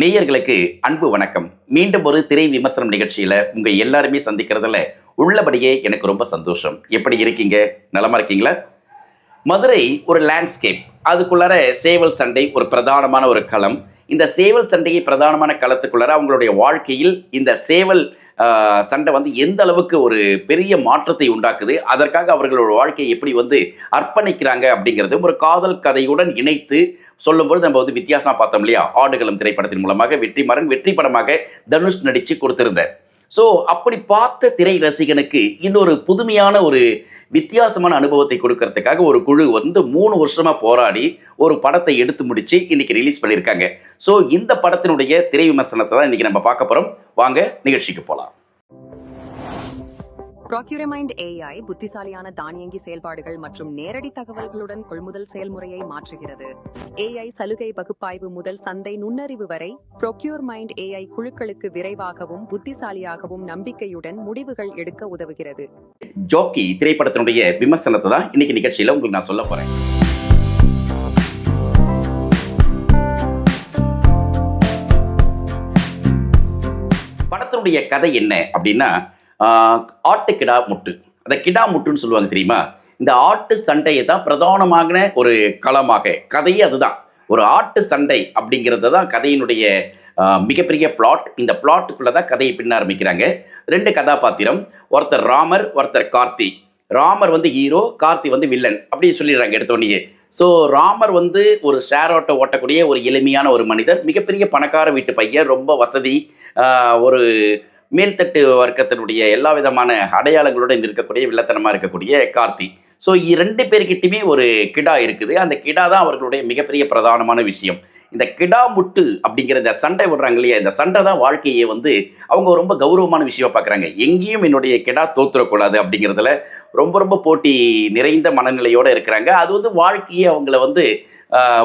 நேயர்களுக்கு அன்பு வணக்கம். மீண்டும் ஒரு திரை விமர்சனம் நிகழ்ச்சியில உங்க எல்லாருமே சந்திக்கிறதுல உள்ளபடியே எனக்கு ரொம்ப சந்தோஷம். எப்படி இருக்கீங்க? நலமா இருக்கீங்களா? மதுரை ஒரு லேண்ட்ஸ்கேப் அதுக்குள்ளார சேவல் சண்டை ஒரு பிரதானமான ஒரு களம். இந்த சேவல் சண்டையை பிரதானமான களத்துக்குள்ளார அவங்களுடைய வாழ்க்கையில் இந்த சேவல் சண்டை வந்து எந்த அளவுக்கு ஒரு பெரிய மாற்றத்தை உண்டாக்குது அதற்காக அவர்களோட வாழ்க்கையை எப்படி வந்து அர்ப்பணிக்கிறாங்க அப்படிங்கிறது ஒரு காதல் கதையுடன் இணைத்து சொல்லும்போது நம்ம வந்து வித்தியாசமாக பார்த்தோம் இல்லையா? ஆடுகளம் திரைப்படத்தின் மூலமாக வெற்றிமாறன் வெற்றி படமாக தனுஷ் நடித்து கொடுத்திருந்தார். ஸோ அப்படி பார்த்த திரை ரசிகனுக்கு இன்னொரு புதுமையான ஒரு வித்தியாசமான அனுபவத்தை கொடுக்கறதுக்காக ஒரு குழு வந்து மூணு வருஷமாக போராடி ஒரு படத்தை எடுத்து முடித்து இன்னைக்கு ரிலீஸ் பண்ணியிருக்காங்க. ஸோ இந்த படத்தினுடைய திரை விமர்சனத்தை தான் இன்னைக்கு நம்ம பார்க்க போகிறோம் வாங்க நிகழ்ச்சிக்கு போகலாம் ப்ராக்யூரமைண்ட் ஏஐ புத்திசாலியான தானியங்கி செயல்பாடுகள் மற்றும் நேரடி தகவல்களுடன் கொள்முதல் செயல்முறையை மாற்றுகிறது. ஏஐ சலுகை பகுப்பாய்வு முதல் சந்தை நுண்ணறிவு வரை ப்ரொக்யூர்மைண்ட் ஏஐ குழுக்களுக்கு விரைவாகவும் புத்திசாலியாகவும் நம்பிக்கையுடன் முடிவுகள் எடுக்க உதவுகிறது. ஜோக்கி திரைப்படத்தினுடைய விமர்சனத்தை தான் இன்னைக்கு நிகழ்ச்சியில் உங்களுக்கு நான் சொல்ல போறேன். படத்தினுடைய கதை என்ன அப்படின்னா ஆட்டு கிடா முட்டு. அந்த கிடா முட்டுன்னு சொல்லுவாங்க தெரியுமா? இந்த ஆட்டு சண்டையை தான் பிரதானமான ஒரு களமாக. கதையே அதுதான். ஒரு ஆட்டு சண்டை அப்படிங்கிறது தான் கதையினுடைய மிகப்பெரிய பிளாட் இந்த பிளாட்டுக்குள்ளே தான் கதையை பின்ன ஆரம்பிக்கிறாங்க. ரெண்டு கதாபாத்திரம். ஒருத்தர் ராமர் ஒருத்தர் கார்த்தி. ராமர் வந்து ஹீரோ கார்த்தி வந்து வில்லன் அப்படின்னு சொல்லிடுறாங்க எடுத்தோடனே ஸோ ராமர் வந்து ஒரு ஷேர் ஆட்டோ ஓட்டக்கூடிய ஒரு எளிமையான ஒரு மனிதர். மிகப்பெரிய பணக்கார வீட்டு பையன் ரொம்ப வசதி ஒரு மேல்தட்டு வர்க்கத்தினுடைய எல்லா விதமான அடையாளங்களுடன் இருக்கக்கூடிய வில்லத்தனமாக இருக்கக்கூடிய கார்த்தி. ஸோ ரெண்டு பேர்கிட்டயுமே ஒரு கிடா இருக்குது. அந்த கிடா தான் அவர்களுடைய மிகப்பெரிய பிரதானமான விஷயம். இந்த கிடா முட்டு அப்படிங்கிற இந்த சண்டை விடுறாங்க இல்லையா? இந்த சண்டை தான் வாழ்க்கையை வந்து அவங்க ரொம்ப கௌரவமான விஷயம் பார்க்குறாங்க. எங்கேயும் என்னுடைய கிடா தோத்துறக்கூடாது அப்படிங்கிறதுல ரொம்ப ரொம்ப போட்டி நிறைந்த மனநிலையோடு இருக்கிறாங்க. அது வந்து வாழ்க்கையை அவங்கள வந்து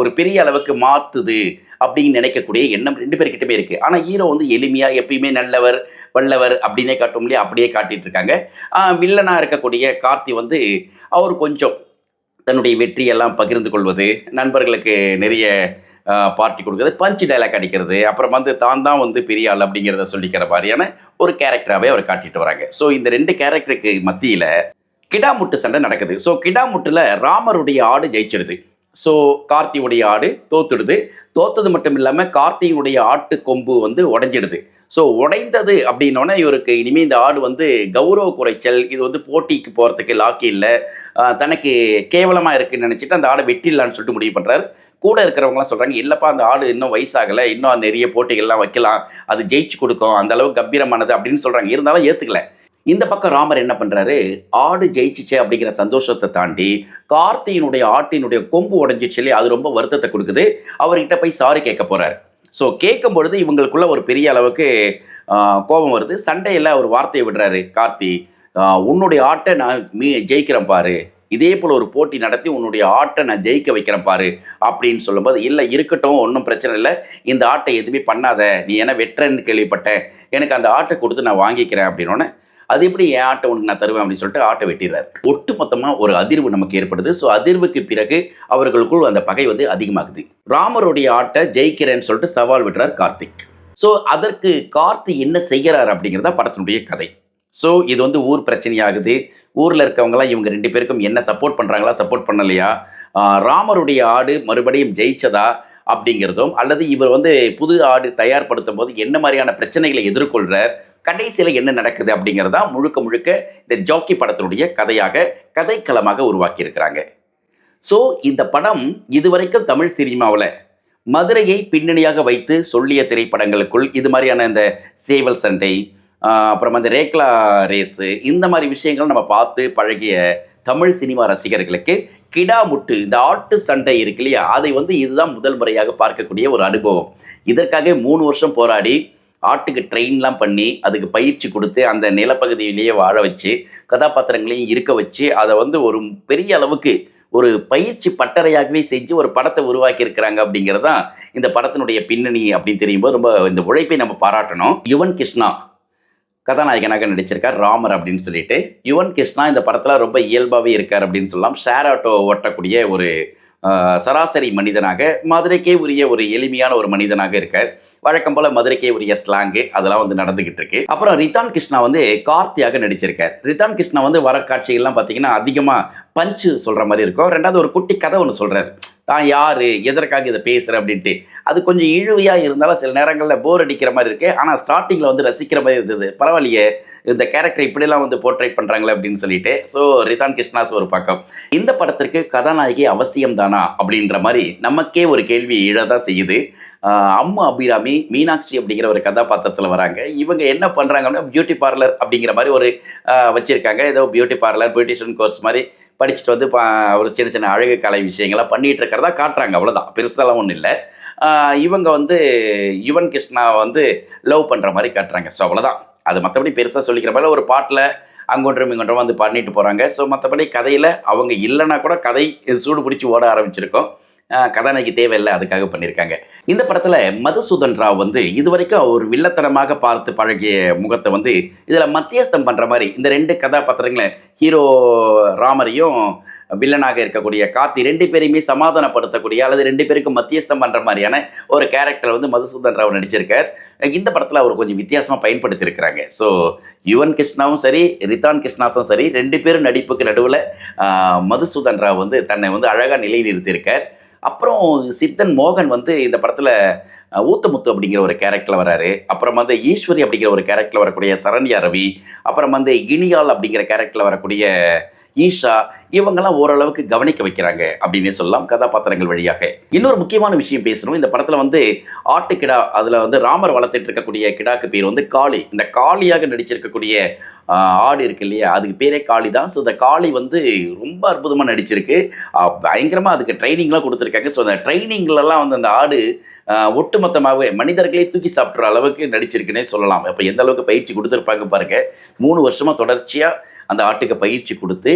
ஒரு பெரிய அளவுக்கு மாற்றுது அப்படின்னு நினைக்கக்கூடிய எண்ணம் ரெண்டு பேர்கிட்டமே இருக்குது ஆனால் ஹீரோ வந்து எளிமையாக எப்பயுமே நல்லவர். வல்லவர் அப்படின்னே காட்டும் இல்லையா? அப்படியே காட்டிட்டு இருக்காங்க. வில்லனாக இருக்கக்கூடிய கார்த்தி வந்து அவர் கொஞ்சம் தன்னுடைய வெற்றியெல்லாம் பகிர்ந்து கொள்வது நண்பர்களுக்கு நிறைய பார்ட்டி கொடுக்குறது பஞ்ச் டைலாக் அடிக்கிறது அப்புறம் வந்து தான் தான் வந்து பெரிய ஆள் அப்படிங்கிறத சொல்லிக்கிற மாதிரியான ஒரு கேரக்டராகவே அவர் காட்டிட்டு வராங்க. ஸோ இந்த ரெண்டு கேரக்டருக்கு மத்தியில் கிடாமுட்டு சண்டை நடக்குது. ஸோ கிடாமுட்டில் ராமருடைய ஆடு ஜெயிச்சிடுது. ஸோ கார்த்தியுடைய ஆடு தோத்துடுது. தோத்தது மட்டும் இல்லாமல் கார்த்தியினுடைய ஆட்டு கொம்பு வந்து உடஞ்சிடுது. ஸோ உடைந்தது அப்படின்னோடனே இவருக்கு இனிமேல் இந்த ஆடு வந்து கௌரவ குறைச்சல் இது வந்து போட்டிக்கு போகிறதுக்கு லாக்கி இல்லை. தனக்கு கேவலமாக இருக்குன்னு நினச்சிட்டு அந்த ஆடை வெட்டிடலான்னு சொல்லிட்டு முடிவு பண்ணுறாரு கூட இருக்கிறவங்களாம் சொல்கிறாங்க இல்லைப்பா அந்த ஆடு இன்னும் வயசாகலை இன்னும் நிறைய போட்டிகள்லாம் வைக்கலாம் அது ஜெயிச்சு கொடுக்கும் அந்த அளவுக்கு கம்பீரமானது அப்படின்னு சொல்கிறாங்க இருந்தாலும் ஏற்றுக்கல இந்த பக்கம் ராமர் என்ன பண்ணுறாரு ஆடு ஜெயிச்சிச்சே அப்படிங்கிற சந்தோஷத்தை தாண்டி கார்த்தியினுடைய ஆட்டினுடைய கொம்பு உடஞ்சிச்சு இல்லையா? அது ரொம்ப வருத்தத்தை கொடுக்குது. அவர்கிட்ட போய் சாரி கேட்க போகிறார் ஸோ கேட்கும் பொழுது இவங்களுக்குள்ள ஒரு பெரிய அளவுக்கு கோபம் வருது. சண்டையில் ஒரு வார்த்தையை விடுறாரு கார்த்தி. உன்னுடைய ஆட்டை நான் மீ ஜெயிக்கிறேன் பாரு. இதே போல் ஒரு போட்டி நடத்தி உன்னுடைய ஆட்டை நான் ஜெயிக்க வைக்கிறேன் பாரு அப்படின்னு சொல்லும்போது இல்லை இருக்கட்டும் ஒன்றும் பிரச்சனை இல்லை. இந்த ஆட்டை எதுவுமே பண்ணாத. நீ என்ன வெட்டுறேன்னு கேள்விப்பட்டேன். எனக்கு அந்த ஆட்டை கொடுத்து நான் வாங்கிக்கிறேன் அப்படின்னோடனே அது எப்படி என் ஆட்டை உனக்கு நான் தருவேன் அப்படின்னு சொல்லிட்டு ஆட்டை வெட்டிடுறாரு. ஒட்டு மொத்தமாக ஒரு அதிர்வு நமக்கு ஏற்படுது. ஸோ அதிர்வுக்கு பிறகு அவர்களுக்குள் அந்த பகை வந்து அதிகமாகுது. ராமருடைய ஆட்டை ஜெயிக்கிறேன்னு சொல்லிட்டு சவால் விடுறார் கார்த்திக். ஸோ அதற்கு கார்த்தி என்ன செய்கிறார் அப்படிங்கிறத படத்தினுடைய கதை. ஸோ இது வந்து ஊர் பிரச்சனையாகுது. ஊரில் இருக்கவங்களாம் இவங்க ரெண்டு பேருக்கும் என்ன சப்போர்ட் பண்ணுறாங்களா சப்போர்ட் பண்ணலையா? ராமருடைய ஆடு மறுபடியும் ஜெயிச்சதா அப்படிங்கிறதும் அல்லது இவர் வந்து புது ஆடு தயார்படுத்தும் போது என்ன மாதிரியான பிரச்சனைகளை எதிர்கொள்கிறார் கடைசியில் என்ன நடக்குது அப்படிங்கிறதா முழுக்க முழுக்க இந்த ஜாக்கி படத்தினுடைய கதையாக கதைக்களமாக உருவாக்கியிருக்கிறாங்க. ஸோ இந்த படம் இதுவரைக்கும் தமிழ் சினிமாவில் மதுரையை பின்னணியாக வைத்து சொல்லிய திரைப்படங்களுக்குள் இது மாதிரியான இந்த சேவல் சண்டை அப்புறம் அந்த ரேக்லா ரேஸு இந்த மாதிரி விஷயங்கள் நம்ம பார்த்து பழகிய தமிழ் சினிமா ரசிகர்களுக்கு கிடாமுட்டு இந்த ஆட்டு சண்டை இருக்கு இல்லையா? அதை வந்து இதுதான் முதல் முறையாக பார்க்கக்கூடிய ஒரு அனுபவம். இதற்காக மூணு வருஷம் போராடி ஆட்டுக்கு ட்ரெயின்லாம் பண்ணி அதுக்கு பயிற்சி கொடுத்து அந்த நிலப்பகுதியிலேயே வாழ வச்சு கதாபாத்திரங்களையும் இருக்க வச்சு அதை வந்து ஒரு பெரிய அளவுக்கு ஒரு பயிற்சி பட்டறையாகவே செஞ்சு ஒரு படத்தை உருவாக்கி இருக்கிறாங்க அப்படிங்கிறது தான் இந்த படத்தினுடைய பின்னணி அப்படின்னு தெரியும்போது ரொம்ப இந்த உழைப்பை நம்ம பாராட்டணும். யுவன் கிருஷ்ணா கதாநாயகனாக நடிச்சிருக்கார் ராமர் அப்படின்னு சொல்லிட்டு. யுவன் கிருஷ்ணா இந்த படத்தில் ரொம்ப இயல்பாகவே இருக்கார் அப்படின்னு சொல்லலாம். ஷேர் ஆட்டோ ஓட்டக்கூடிய ஒரு சராசரி மனிதனாக மதுரைக்கே உரிய ஒரு எளிமையான ஒரு மனிதனாக இருக்கார். வழக்கம் போல மதுரைக்கே உரிய ஸ்லாங்கு அதெல்லாம் வந்து நடந்துகிட்டு இருக்கு. அப்புறம் ரிதான் கிருஷ்ணா வந்து கார்த்தியாக நடிச்சிருக்கார். ரிதான் கிருஷ்ணா வந்து வர காட்சிகள்லாம் பார்த்தீங்கன்னா அதிகமாக பஞ்சு சொல்கிற மாதிரி இருக்கும். ரெண்டாவது ஒரு குட்டி கதை ஒன்று சொல்கிறார் தான் யார்? எதற்காக இதை பேசுகிறேன் அப்படின்ட்டு. அது கொஞ்சம் இழுவையாக இருந்தாலும் சில நேரங்களில் போர் அடிக்கிற மாதிரி இருக்குது ஆனால் ஸ்டார்டிங்கில் வந்து ரசிக்கிற மாதிரி இருந்தது. பரவாயில்லையே இந்த கேரக்டர் இப்படிலாம் வந்து போர்ட்ரேட் பண்ணுறாங்களே அப்படின்னு சொல்லிட்டு. ஸோ ரிதான் கிருஷ்ணாஸ் ஒரு பக்கம். இந்த படத்திற்கு கதாநாயகி அவசியம் தானா? அப்படின்ற மாதிரி நமக்கே ஒரு கேள்வி தான் செய்யுது. அம்மா அபிராமி மீனாட்சி அப்படிங்கிற ஒரு கதாபாத்திரத்தில் வராங்க. இவங்க என்ன பண்ணுறாங்க அப்படின்னா பியூட்டி பார்லர் அப்படிங்கிற மாதிரி ஒரு வச்சுருக்காங்க. ஏதோ பியூட்டி பார்லர் பியூட்டிஷியன் கோர்ஸ் மாதிரி படிச்சுட்டு வந்து பா- ஒரு சின்ன சின்ன அழகு கலை விஷயங்கள்லாம் பண்ணிகிட்டு இருக்கிறதா காட்டுறாங்க. அவ்வளோதான் பெருசாலாம் ஒன்றும் இல்லை. இவங்க வந்து யுவன் கிருஷ்ணா வந்து லவ் பண்ணுற மாதிரி காட்டுறாங்க. ஸோ அவ்வளோதான் அது மற்றபடி பெருசாக சொல்லிக்கிற மாதிரி ஒரு பாட்டில் அங்கொன்றும் இங்கொன்றும் வந்து பண்ணிட்டு போகிறாங்க ஸோ மற்றபடி கதையில் அவங்க இல்லைன்னா கூட கதை சூடு பிடிச்சி ஓட ஆரம்பிச்சிருக்கோம். கதாநாயகி தேவையில்லை அதுக்காக பண்ணியிருக்காங்க. இந்த படத்தில் மதுசூதன் ராவ் வந்து இது வரைக்கும் ஒரு வில்லத்தனமாக பார்த்து பழகிய முகத்தை வந்து இதில் மத்தியஸ்தம் பண்ணுற மாதிரி இந்த ரெண்டு கதாபாத்திரங்களை ஹீரோ ராமரையும் வில்லனாக இருக்கக்கூடிய கார்த்தி ரெண்டு பேரையுமே சமாதானப்படுத்தக்கூடிய அல்லது ரெண்டு பேருக்கும் மத்தியஸ்தம் பண்ணுற மாதிரியான ஒரு கேரக்டர் வந்து மதுசூதன் ராவ் நடிச்சிருக்கார். இந்த படத்தில் அவர் கொஞ்சம் வித்தியாசமாக பயன்படுத்தியிருக்கிறாங்க. ஸோ யுவன் கிருஷ்ணாவும் சரி ரிதான் கிருஷ்ணாஸும் சரி ரெண்டு பேரும் நடிப்புக்கு நடுவில் மதுசூதன் ராவ் வந்து தன்னை வந்து அழகாக நிலைநிறுத்தியிருக்கார். அப்புறம் சித்தன் மோகன் வந்து இந்த படத்தில் ஊத்தமுத்து அப்படிங்கிற ஒரு கேரக்டரில் வராரு. அப்புறம் வந்து ஈஸ்வரி அப்படிங்கிற ஒரு கேரக்டரில் வரக்கூடிய சரண்யா ரவி. அப்புறம் வந்து இனியால் அப்படிங்கிற கேரக்டரில் வரக்கூடிய ஈஷா. இவங்கெல்லாம் ஓரளவுக்கு கவனிக்க வைக்கிறாங்க அப்படின்னு சொல்லலாம் கதாபாத்திரங்கள் வழியாக. இன்னொரு முக்கியமான விஷயம் பேசணும். இந்த படத்தில் வந்து ஆட்டு கிடா அதில் வந்து ராமர் வளர்த்துட்டு இருக்கக்கூடிய கிடாக்கு பேர் வந்து காளி. இந்த காளியாக நடிச்சிருக்கக்கூடிய ஆடு இருக்கு இல்லையா? அதுக்கு பேரே காளி தான். ஸோ இந்த காளி வந்து ரொம்ப அற்புதமாக நடிச்சிருக்கு. பயங்கரமாக அதுக்கு ட்ரைனிங்லாம் கொடுத்துருக்காங்க. ஸோ அந்த ட்ரைனிங்லலாம் வந்து அந்த ஆடு ஒட்டுமொத்தமாகவே மனிதர்களே தூக்கி சாப்பிட்ற அளவுக்கு நடிச்சிருக்குன்னே சொல்லலாம். இப்போ எந்த அளவுக்கு பயிற்சி கொடுத்துருப்பாங்க பாருங்க. மூணு வருஷமாக தொடர்ச்சியாக அந்த ஆட்டுக்கு பயிற்சி கொடுத்து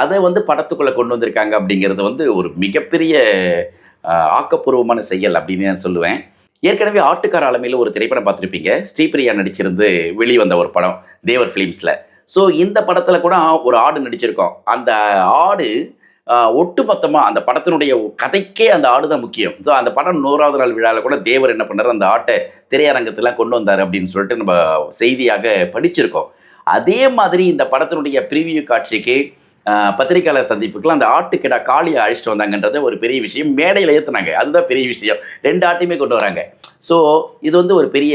அதை வந்து படத்துக்குள்ளே கொண்டு வந்திருக்காங்க அப்படிங்கிறது வந்து ஒரு மிகப்பெரிய ஆக்கப்பூர்வமான செயல் அப்படின்னு நான் சொல்லுவேன். ஏற்கனவே ஆட்டுக்கார ஆலமையில் ஒரு திரைப்படம் பார்த்துருப்பீங்க. ஸ்ரீபிரியா நடிச்சிருந்து வெளிவந்த ஒரு படம் தேவர் ஃபிலிம்ஸில் ஸோ இந்த படத்தில் கூட ஒரு ஆடு நடிச்சிருக்கோம். அந்த ஆடு ஒட்டுமொத்தமாக அந்த படத்தினுடைய கதைக்கே அந்த ஆடு தான் முக்கியம். ஸோ அந்த படம் நூறாவது நாள் விழாவில் கூட தேவர் என்ன பண்ணார்? அந்த ஆட்டை திரையரங்கத்தெல்லாம் கொண்டு வந்தார் அப்படின்னு சொல்லிட்டு நம்ம செய்தியாக படிச்சிருக்கோம். அதே மாதிரி இந்த படத்தினுடைய ப்ரீவியூ காட்சிக்கு பத்திரிகையாளர் சந்திப்புக்குலாம் அந்த ஆட்டுக்கிடா காளியை அழைச்சிட்டு வந்தாங்கன்றது ஒரு பெரிய விஷயம். மேடையில் ஏற்றுனாங்க அதுதான் பெரிய விஷயம். ரெண்டு ஆட்டையுமே கொண்டு வராங்க. ஸோ இது வந்து ஒரு பெரிய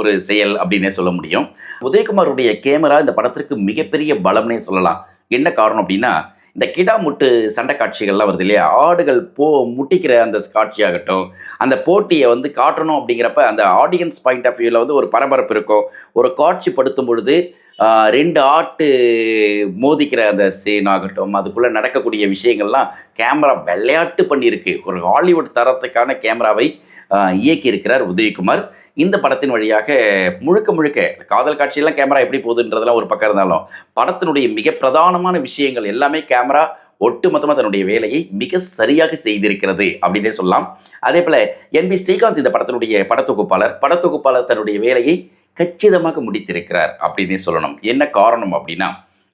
ஒரு செயல் அப்படின்னே சொல்ல முடியும். உதயகுமாருடைய கேமரா இந்த படத்திற்கு மிகப்பெரிய பலம்னே சொல்லலாம். என்ன காரணம் அப்படின்னா இந்த கிடா முட்டு சண்டை காட்சிகள்லாம் வருது இல்லையா? ஆடுகள் போ முட்டிக்கிற அந்த காட்சியாகட்டும் அந்த போட்டியை வந்து காட்டணும் அப்படிங்கிறப்ப அந்த ஆடியன்ஸ் பாயிண்ட் ஆஃப் வியூவில் வந்து ஒரு பரபரப்பு இருக்கும். ஒரு காட்சிப்படுத்தும் பொழுது ரெண்டு ஆட்டு மோதிக்கிற அந்த சீன் ஆகட்டும் அதுக்குள்ளே நடக்கக்கூடிய விஷயங்கள்லாம் கேமரா விளையாட்டு பண்ணியிருக்கு. ஒரு ஹாலிவுட் தரத்துக்கான கேமராவை இயக்கியிருக்கிறார் உதயகுமார். இந்த படத்தின் வழியாக முழுக்க முழுக்க காதல் காட்சியெல்லாம் கேமரா எப்படி போகுதுன்றதெல்லாம் ஒரு பக்கம் இருந்தாலும் படத்தினுடைய மிக பிரதானமான விஷயங்கள் எல்லாமே கேமரா ஒட்டுமொத்தமாக தன்னுடைய வேலையை மிக சரியாக செய்திருக்கிறது அப்படின்னே சொல்லலாம். அதே போல் என்பி ஸ்ரீகாந்த் இந்த படத்தினுடைய படத்தொகுப்பாளர். படத்தொகுப்பாளர் தன்னுடைய வேலையை கச்சிதமாக முடித்திருக்கிறார் அப்படின்னே சொல்லணும். என்ன காரணம் அப்படின்னா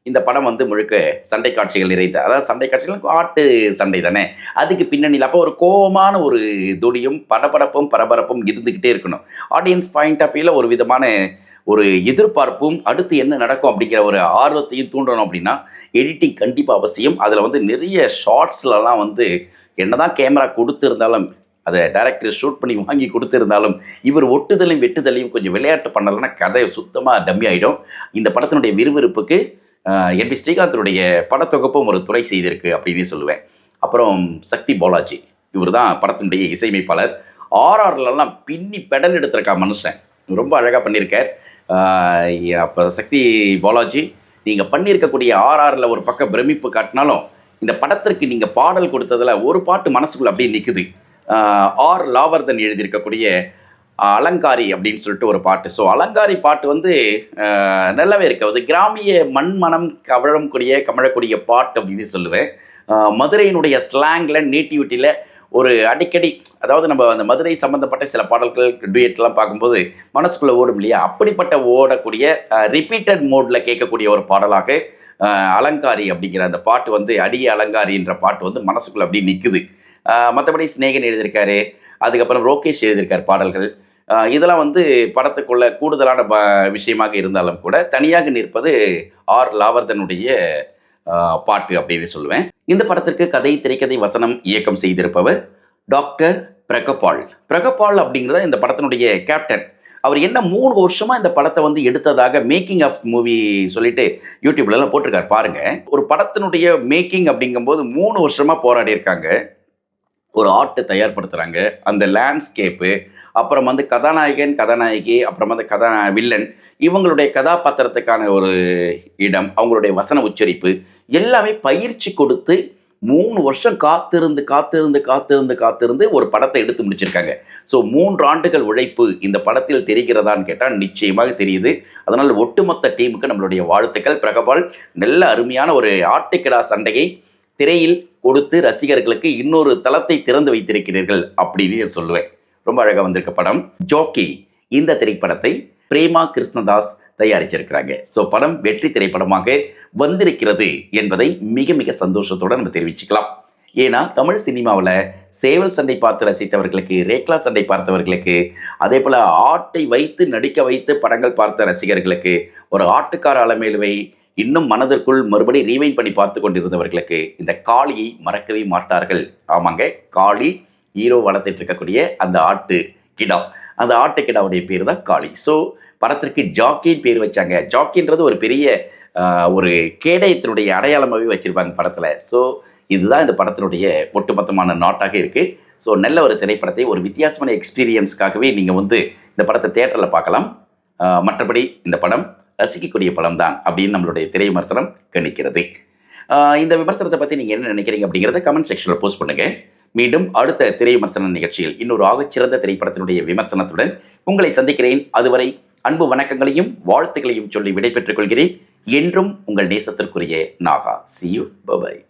இந்த படம் வந்து முழுக்க சண்டை காட்சிகள் நிறைந்த அதாவது சண்டை காட்சிகள் ஆட்டு சண்டை தானே? அதுக்கு பின்னணியில் அப்போ ஒரு கோபமான ஒரு துடியும் படபடப்பும் பரபரப்பும் இருந்துக்கிட்டே இருக்கணும். ஆடியன்ஸ் பாயிண்ட் ஆஃப் வியூவில் ஒரு விதமான ஒரு எதிர்பார்ப்பும் அடுத்து என்ன நடக்கும் அப்படிங்கிற ஒரு ஆர்வத்தையும் தூண்டணும் அப்படின்னா எடிட்டிங் கண்டிப்பாக அவசியம். அதில் வந்து நிறைய ஷார்ட்ஸ்லலாம் வந்து என்னதான் கேமரா கொடுத்துருந்தாலும் அதை டேரக்டர் ஷூட் பண்ணி வாங்கி கொடுத்துருந்தாலும் இவர் ஒட்டுதலையும் வெட்டுதலையும் கொஞ்சம் விளையாட்டு பண்ணலைன்னா கதை சுத்தமாக டம்மி ஆகிடும் இந்த படத்தினுடைய விறுவிறுப்புக்கு என்பி ஸ்ரீகாந்தனுடைய படத்தொகுப்பும் ஒரு துறை செய்திருக்கு அப்படின்னு சொல்லுவேன். அப்புறம் சக்தி பாலாஜி இவர் தான் படத்தினுடைய இசையமைப்பாளர். ஆர்ஆர்லலாம் பின்னி பெடல் எடுத்திருக்கா மனுஷன். ரொம்ப அழகாக பண்ணியிருக்கார். அப்போ சக்தி பாலாஜி நீங்கள் பண்ணியிருக்கக்கூடிய ஆர்ஆரில் ஒரு பக்கம் பிரமிப்பு காட்டினாலும் இந்த படத்திற்கு நீங்கள் பாடல் கொடுத்ததில் ஒரு பாட்டு மனசுக்குள்ளே அப்படியே நிற்குது ஆர் லாவர்தன் எழுதியிருக்கக்கூடிய அலங்காரி அப்படின்னு சொல்லிட்டு ஒரு பாட்டு. ஸோ அலங்காரி பாட்டு வந்து நல்லாவே இருக்கு அது கிராமிய மண் மனம் கவழக்கூடிய கமழக்கூடிய பாட்டு அப்படின்னு சொல்லுவேன். மதுரையினுடைய ஸ்லாங்கில் நேட்டிவிட்டியில் ஒரு அடிக்கடி அதாவது நம்ம அந்த மதுரை சம்மந்தப்பட்ட சில பாடல்கள் டுயட்லாம் பார்க்கும்போது மனசுக்குள்ளே ஓடும் இல்லையா? அப்படிப்பட்ட ஓடக்கூடிய ரிப்பீட்டட் மோடில் கேட்கக்கூடிய ஒரு பாடலாக அலங்காரி அப்படிங்கிற அந்த பாட்டு வந்து அடிய அலங்காரின்ற பாட்டு வந்து மனசுக்குள்ளே அப்படியே நிற்குது மற்றபடி ஸ்நேகன் எழுதியிருக்காரு அதுக்கப்புறம் ரோகேஷ் எழுதியிருக்கார் பாடல்கள். இதெல்லாம் வந்து படத்துக்குள்ள கூடுதலான ப விஷயமாக இருந்தாலும் கூட தனியாக நிற்பது ஆர் லாவர்தனுடைய பாட்டு அப்படின்னு சொல்லுவேன். இந்த படத்திற்கு கதை திரைக்கதை வசனம் இயக்கம் செய்திருப்பவர் டாக்டர் பிரகபால். பிரகபால் அப்படிங்கிறத இந்த படத்தினுடைய கேப்டன் அவர் என்ன மூணு வருஷமா இந்த படத்தை வந்து எடுத்ததாக மேக்கிங் ஆஃப் மூவி சொல்லிட்டு யூடியூப்ல எல்லாம் போட்டிருக்காரு. பாருங்க. ஒரு படத்தினுடைய மேக்கிங் அப்படிங்கும்போது மூணு வருஷமா போராடி இருக்காங்க. ஒரு ஆர்ட்டை தயார்படுத்துகிறாங்க அந்த லேண்ட்ஸ்கேப்பு அப்புறம் வந்து கதாநாயகன் கதாநாயகி அப்புறம் வந்து கதா வில்லன் இவங்களுடைய கதாபாத்திரத்துக்கான ஒரு இடம் அவங்களுடைய வசன உச்சரிப்பு எல்லாமே பயிற்சி கொடுத்து மூணு வருஷம் காத்திருந்து காத்திருந்து காத்திருந்து காத்திருந்து ஒரு படத்தை எடுத்து முடிச்சிருக்காங்க. ஸோ மூன்று ஆண்டுகள் உழைப்பு இந்த படத்தில் தெரிகிறதான்னு கேட்டால் நிச்சயமாக தெரியுது. அதனால் ஒட்டுமொத்த டீமுக்கு நம்மளுடைய வாழ்த்துக்கள். பிரகபால் நல்ல அருமையான ஒரு ஆட்டுக்கிடா சண்டையை திரையில் கொடுத்து ரசிகர்களுக்கு இன்னொரு தளத்தை திறந்து வைத்திருக்கிறீர்கள் அப்படின்னு நான் சொல்லுவேன். ரொம்ப அழகாக வந்திருக்க படம். ஜோக்கி இந்த திரைப்படத்தை பிரேமா கிருஷ்ணதாஸ் தயாரிச்சிருக்கிறாங்க. ஸோ படம் வெற்றி திரைப்படமாக வந்திருக்கிறது என்பதை மிக மிக சந்தோஷத்தோடு நம்ம தெரிவிச்சுக்கலாம். ஏன்னா தமிழ் சினிமாவில் சேவல் சண்டை பார்த்து ரசித்தவர்களுக்கு ரேக்லா சண்டை பார்த்தவர்களுக்கு அதே போல் ஆட்டை வைத்து நடிக்க வைத்து படங்கள் பார்த்த ரசிகர்களுக்கு ஒரு ஆட்டுக்கார அலமேலுவை இன்னும் மனதிற்குள் மறுபடி ரீவைன் பண்ணி பார்த்து கொண்டிருந்தவர்களுக்கு இந்த காளியை மறக்கவே மாட்டார்கள். ஆமாங்க காளி ஹீரோ வளர்த்துட்டு இருக்கக்கூடிய அந்த ஆட்டு கிடா. அந்த ஆட்டு கிடாவுடைய பேர் தான் காளி. ஸோ படத்திற்கு ஜாக்கின்னு பேர் வச்சாங்க. ஜாக்கின்றது ஒரு பெரிய ஒரு கேடயத்தினுடைய அடையாளமாகவே வச்சுருப்பாங்க படத்தில். ஸோ இதுதான் இந்த படத்தினுடைய ஒட்டுமொத்தமான நாட்டாக இருக்குது ஸோ நல்ல ஒரு திரைப்படத்தை ஒரு வித்தியாசமான எக்ஸ்பீரியன்ஸ்க்காகவே நீங்கள் வந்து இந்த படத்தை தேட்டரில் பார்க்கலாம். மற்றபடி இந்த படம் ரசிக்கக்கூடிய படம் தான் அப்படின்னு நம்மளுடைய திரை விமர்சனம் கணிக்கிறது இந்த விமர்சனத்தை பற்றி நீங்கள் என்ன நினைக்கிறீங்க அப்படிங்கிறத கமெண்ட் செக்ஷனில் போஸ்ட் பண்ணுங்கள் மீண்டும் அடுத்த திரை விமர்சன நிகழ்ச்சியில் இன்னொரு ஆகச்சிறந்த திரைப்படத்தினுடைய விமர்சனத்துடன் உங்களை சந்திக்கிறேன். அதுவரை அன்பு வணக்கங்களையும் வாழ்த்துக்களையும் சொல்லி விடைபெற்றுக் கொள்கிறேன். என்றும் உங்கள் நேசத்திற்குரிய Naga. C you bye bye